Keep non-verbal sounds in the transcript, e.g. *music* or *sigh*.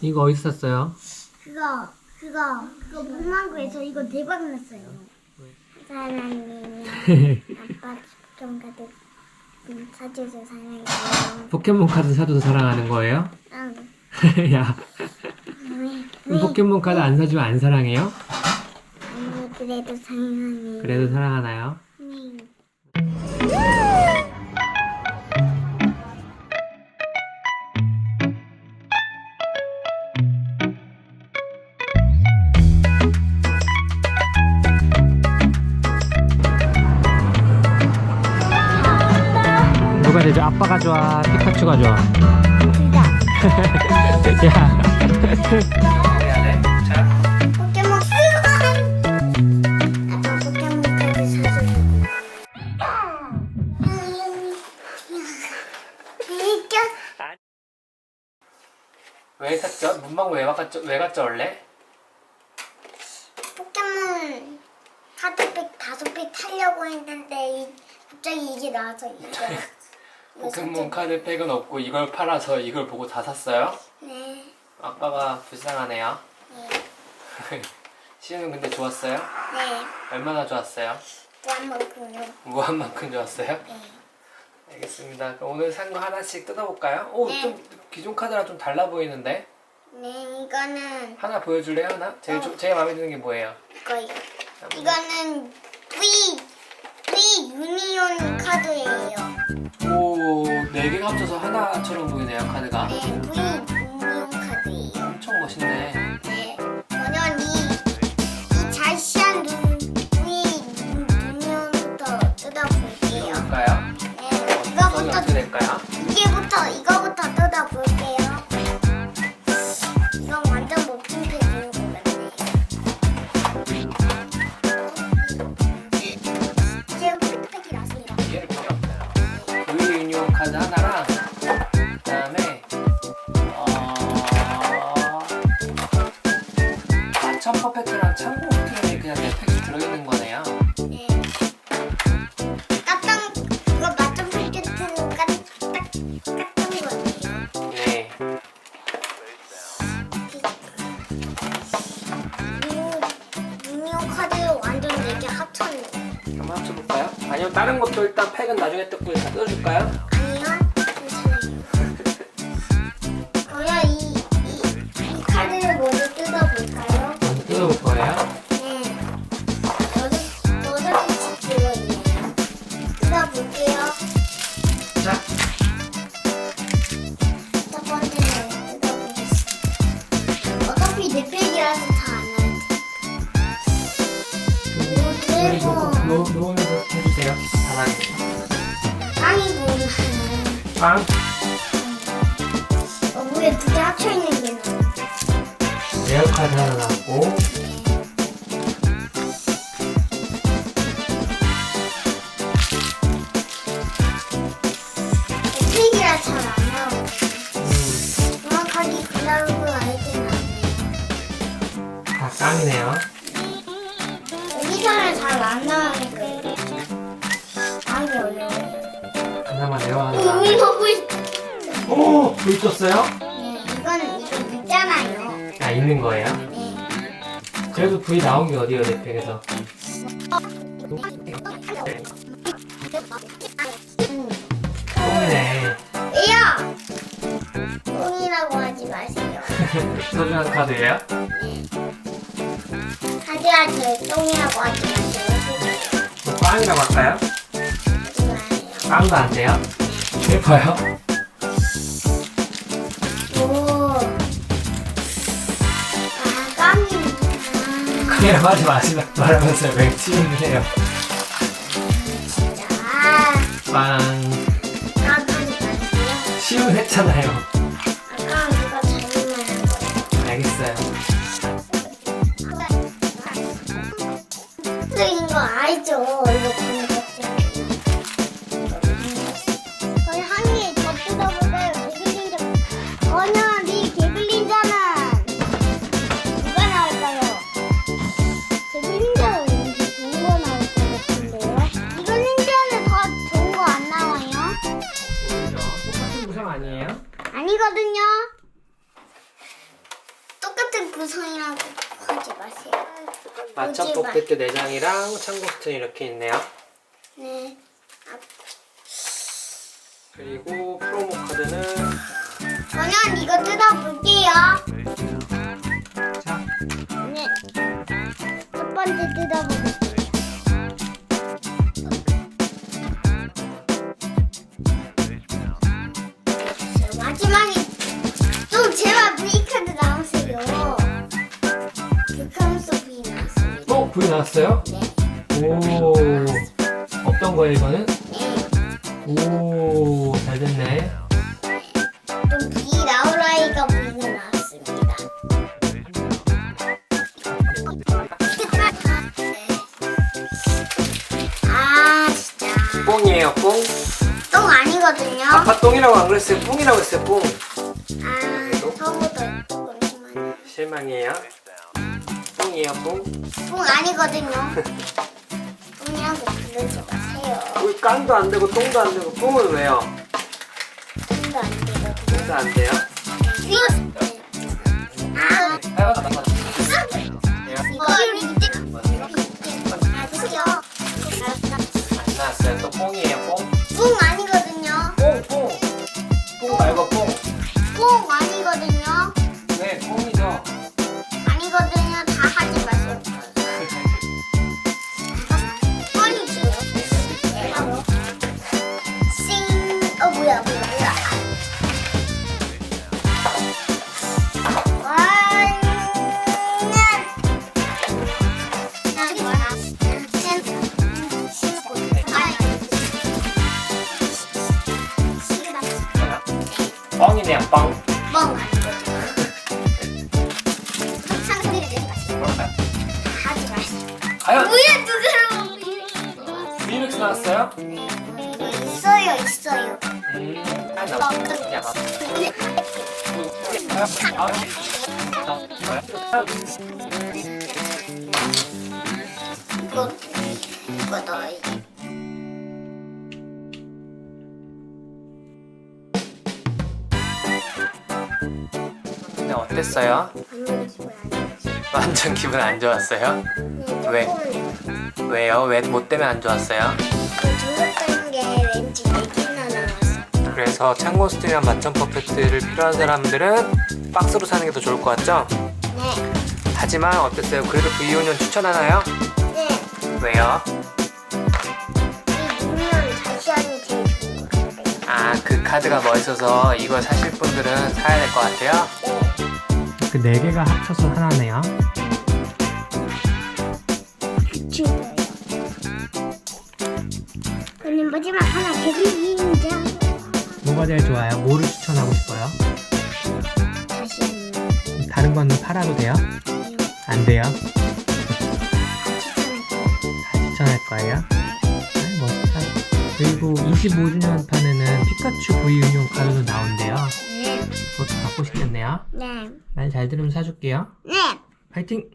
이거 어디서 샀어요? 그거 그거 그거 문방구에서 이거 대박 났어요. 사랑해요. 아빠 좀 가득 음, 사줘서 사랑해요. 포켓몬 카드 사줘서 사랑하는 거예요? 응. *laughs* 야, 그럼 포켓몬 카드 안 사주면 안 사랑해요? 아니 그래도 사랑해요. 그래도 사랑하나요? 네. 되죠? 아빠가 좋아? 피카츄가 좋아? 둘다 *laughs* 야. 포켓몬 아빠 포켓몬 카드 사주고. 이겨. 왜 샀죠? 문방구 왜 갔죠? 왜 갔죠 원래? 포켓몬 카드팩 다섯 팩 타려고 했는데 이- 갑자기 이게 나와서 이거 이거 포켓몬 샀죠. 카드 팩은 없고 이걸 팔아서 이걸 보고 다 샀어요? 네. 아빠가 불쌍하네요. 네. *laughs* 시우는 근데 좋았어요? 네. 얼마나 좋았어요? 무한만큼요. 무한만큼 좋았어요? 네. 알겠습니다. 그럼 오늘 산 거 하나씩 뜯어볼까요? 오, 네. 좀 기존 카드랑 좀 달라 보이는데? 네, 이거는 하나 보여줄래요? 하나? 제일, 어. 조- 제일 마음에 드는 게 뭐예요? 이거요. 이거는 V V 유니온 카드예요. 오, 네 개가 합쳐서 하나처럼 보이네요, 카드가. 네, V 유니온 카드예요. 엄청 멋있네. 네. 팩은 나중에 뜯고 다 뜯어줄까요? 아니요, 괜찮아요. 그냥 이, 이, 이 카드를 먼저 뜯어볼까요? 먼저 뜯어볼 거예요. 네. 여덟, 여덟 개씩 들어있네요. 뜯어볼게요. 자, 빵. 어, 위에 두 개 합쳐 있는 게 나와요. 에어카드 하나 나왔고. 팩이라 잘 안. 음, 정확하게 그나로 알진 않네요. 다 깡이네요. 여기서는 잘 안 나오니까 그나마 네오 하나. 오, 나왔네. 이거 보이. 오! 불 떴어요? 네, 이건 이거 있잖아요. 아, 있는 거예요? 네. 그래도 불이 나온 게 어디예요, 내 팩에서? 음. 똥이네. 에요. 똥이라고 하지 마세요. *laughs* 소중한 카드예요? 하지 하지 똥이라고 하지 마세요. 뭐 빵이라고 할까요? 빵도 안 돼요? 예뻐요? 오. 아, 깜이구나. 그냥 하지 마시라 말하면서 왜 치는데요? 진짜. 빵. 깜하지 마세요. 시원했잖아요. 아까 누가 잘못 말한. 알겠어요. 틀린 거 알죠? 이거 것 포켓 4장이랑 참고스튼 이렇게 있네요. 네. 아, 그리고 프로모 카드는 저는 이거 뜯어볼게요. 자 네. 첫 번째 뜯어보겠습 어? 네. 오 없던 거예요 이거는? 네. 오 잘됐네. 좀 V 나오라이가 V가 나왔습니다. 아 진짜 뽕이에요 뽕. 똥 아니거든요. 아빠 똥이라고 안 그랬어요? 뽕이라고 했어요 뽕. 아 처음부터 잠시만요. 실망이에요. 뽕이에요 뽕. 똥 아니거든요. 똥이라고 부르지 마세요. 우리 깡도 안 되고 똥도 안 되고 뽕은 왜요? 똥도 안 되거든요. 똥도 안 돼요? 아 뻥이네요 뻥. 마세요. 과연 뭐야 누구로? 리믹스 나왔어요? 있어요 있어요. 이거. 네 어땠어요? 완전 기분 안 좋았어요? 왜? 왜요? 왜 뭐 때문에 안 좋았어요? 그 중독된 게 왠지. 그래서 창고스트리랑 맞점 퍼펙트를 필요한 사람들은 박스로 사는 게 더 좋을 것 같죠? 네. 하지만 어땠어요? 그래도 V5년 추천하나요? 네. 왜요? 이 유니온 다시안이 제일 좋은 것 같아요. 아 그 카드가 멋있어서 이걸 사실 분들은 사야 될 것 같아요 네. 그 네 개가 합쳐서 하나네요 좋아요. 그럼 마지막 하나 개구리인자. 뭐가 제일 좋아요? 뭐를 추천하고 싶어요? 다른 거는 팔아도 돼요? 안 돼요? 다 추천할 거예요? 아, 멋있다 그리고 25주년 판에는 피카츄 V 인용 카드도 나온대요 네. 그것도 갖고 싶겠네요 네. 말 잘 들으면 사줄게요 네. 파이팅!